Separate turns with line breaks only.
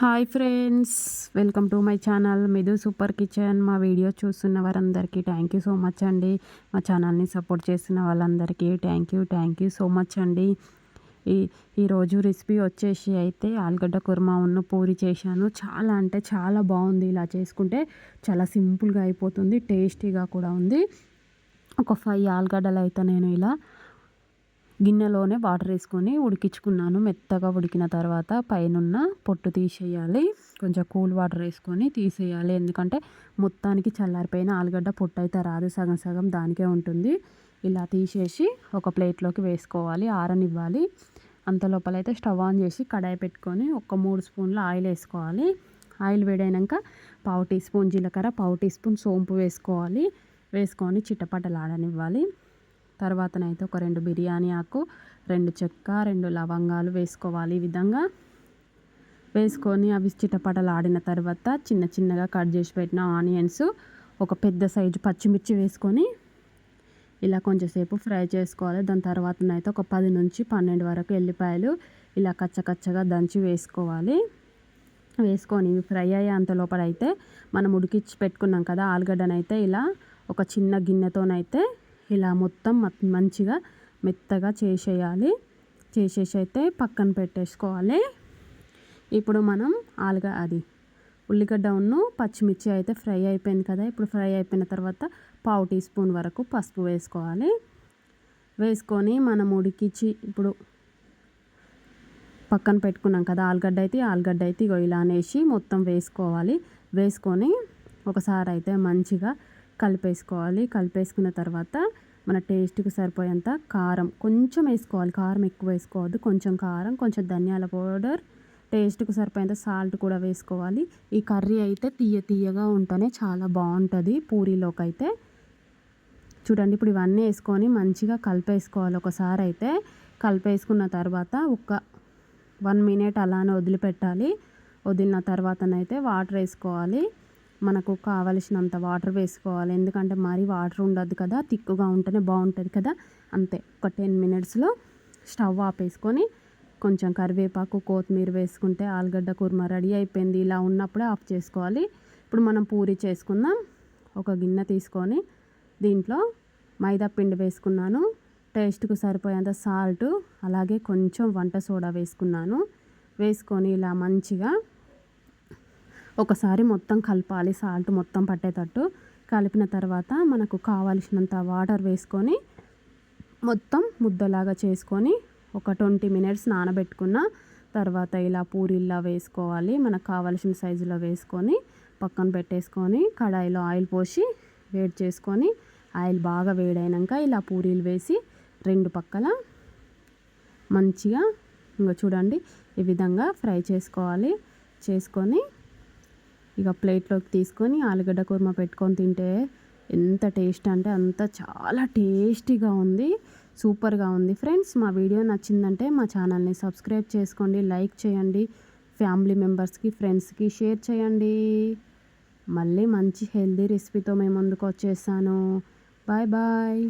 Hi friends welcome to my channel మిదు super kitchen. మా video చూస్తున్న వారందరికీ థ్యాంక్ యూ సో మచ్ అండి. మా ఛానల్ని సపోర్ట్ చేస్తున్న వాళ్ళందరికీ thank you thank you so much అండి. ఈ ఈరోజు రెసిపీ వచ్చేసి అయితే ఆలుగడ్డ కుర్మా ఉన్న పూరి చేశాను. చాలా అంటే చాలా బాగుంది ఇలా చేసుకుంటే. చాలా సింపుల్గా అయిపోతుంది టేస్టీగా కూడా ఉంది. ఒక ఫైవ్ ఆలుగడ్డలు అయితే నేను ఇలా గిన్నెలోనే వాటర్ వేసుకొని ఉడికించుకున్నాను. మెత్తగా ఉడికిన తర్వాత పైనున్న పొట్టు తీసేయాలి. కొంచెం కూల్ వాటర్ వేసుకొని తీసేయాలి. ఎందుకంటే మొత్తానికి చల్లారిపోయిన ఆలుగడ్డ పొట్టు అయితే రాదు. సగం సగం దానికే ఉంటుంది. ఇలా తీసేసి ఒక ప్లేట్లోకి వేసుకోవాలి. ఆరనివ్వాలి. అంత లోపల అయితే స్టవ్ ఆన్ చేసి కడాయి పెట్టుకొని ఒక మూడు స్పూన్ల ఆయిల్ వేసుకోవాలి. ఆయిల్ వేడైనాక పావు టీ స్పూన్ జీలకర్ర పావు టీ స్పూన్ సోంపు వేసుకోవాలి. వేసుకొని చిట్టపట్టలాడనివ్వాలి తర్వాతనైతే ఒక రెండు బిర్యానీ ఆకు రెండు చెక్క రెండు లవంగాలు వేసుకోవాలి ఈ విధంగా. వేసుకొని అవి చిటపటలు ఆడిన తర్వాత చిన్న చిన్నగా కట్ చేసి పెట్టిన ఆనియన్స్ ఒక పెద్ద సైజు పచ్చిమిర్చి వేసుకొని ఇలా కొంచెంసేపు ఫ్రై చేసుకోవాలి. దాని తర్వాతనైతే ఒక పది నుంచి పన్నెండు వరకు ఎల్లిపాయలు ఇలా కచ్చకచ్చగా దంచి వేసుకోవాలి. వేసుకొని ఫ్రై అయ్యే అంత లోపల అయితే మనం ఉడికిచ్చి పెట్టుకున్నాం కదా ఆలుగడ్డనైతే ఇలా ఒక చిన్న గిన్నెతోనైతే ఇలా మొత్తం మంచిగా మెత్తగా చేసేయాలి. చేసేసి అయితే పక్కన పెట్టేసుకోవాలి. ఇప్పుడు మనం ఆలుగా అది ఉల్లిగడ్డ ఉన్ను పచ్చిమిర్చి అయితే ఫ్రై అయిపోయింది కదా ఇప్పుడు ఫ్రై అయిపోయిన తర్వాత పావు టీ స్పూన్ వరకు పసుపు వేసుకోవాలి. వేసుకొని మనం ఉడికించి ఇప్పుడు పక్కన పెట్టుకున్నాం కదా ఆలుగడ్డ అయితే ఆలుగడ్డ అయితే ఇగో ఇలా అనేసి మొత్తం వేసుకోవాలి. వేసుకొని ఒకసారి అయితే మంచిగా కలిపేసుకోవాలి. కలిపేసుకున్న తర్వాత మన టేస్ట్కి సరిపోయేంత కారం కొంచెం వేసుకోవాలి. కారం ఎక్కువ వేసుకోవద్దు. కొంచెం కారం కొంచెం ధనియాల పౌడర్ టేస్ట్కి సరిపోయేంత సాల్ట్ కూడా వేసుకోవాలి. ఈ కర్రీ అయితే తీయ తీయగా ఉంటేనే చాలా బాగుంటుంది పూరీలోకి అయితే. చూడండి ఇప్పుడు ఇవన్నీ వేసుకొని మంచిగా కలిపేసుకోవాలి ఒకసారి అయితే. కలిపేసుకున్న తర్వాత ఒక వన్ మినిట్ అలానే వదిలిపెట్టాలి. వదిలిన తర్వాతనైతే వాటర్ వేసుకోవాలి. మనకు కావలసినంత వాటర్ వేసుకోవాలి. ఎందుకంటే మరీ వాటర్ ఉండదు కదా తిక్కుగా ఉంటేనే బాగుంటుంది కదా. అంతే ఒక టెన్ మినిట్స్లో స్టవ్ ఆపేసుకొని కొంచెం కరివేపాకు కొత్తిమీర వేసుకుంటే ఆలుగడ్డ కుర్మా రెడీ అయిపోయింది. ఇలా ఉన్నప్పుడే ఆఫ్ చేసుకోవాలి. ఇప్పుడు మనం పూరి చేసుకుందాం. ఒక గిన్నె తీసుకొని దీంట్లో మైదా పిండి వేసుకున్నాను. టేస్ట్కు సరిపోయేంత సాల్ట్ అలాగే కొంచెం వంట సోడా వేసుకున్నాను. వేసుకొని ఇలా మంచిగా ఒకసారి మొత్తం కలపాలి సాల్ట్ మొత్తం పట్టేటట్టు. కలిపిన తర్వాత మనకు కావలసినంత వాటర్ వేసుకొని మొత్తం ముద్దలాగా చేసుకొని ఒక ట్వంటీ మినిట్స్ నానబెట్టుకున్న తర్వాత ఇలా పూరిల్లా వేసుకోవాలి. మనకు కావలసిన సైజులో వేసుకొని పక్కన పెట్టేసుకొని కడాయిలో ఆయిల్ పోసి వేడి చేసుకొని ఆయిల్ బాగా వేడైనాక ఇలా పూరీలు వేసి రెండు పక్కల మంచిగా ఇంకా చూడండి ఈ విధంగా ఫ్రై చేసుకోవాలి. చేసుకొని ఇక ప్లేట్లోకి తీసుకొని ఆలుగడ్డ కుర్మా పెట్టుకొని తింటే ఎంత టేస్ట్ అంటే అంత చాలా టేస్టీగా ఉంది సూపర్గా ఉంది. ఫ్రెండ్స్ మా వీడియో నచ్చిందంటే మా ఛానల్ని సబ్స్క్రైబ్ చేసుకోండి లైక్ చేయండి ఫ్యామిలీ మెంబర్స్కి ఫ్రెండ్స్కి షేర్ చేయండి. మళ్ళీ మంచి హెల్దీ రెసిపీతో మేము ముందుకు వచ్చేసాను బాయ్ బాయ్.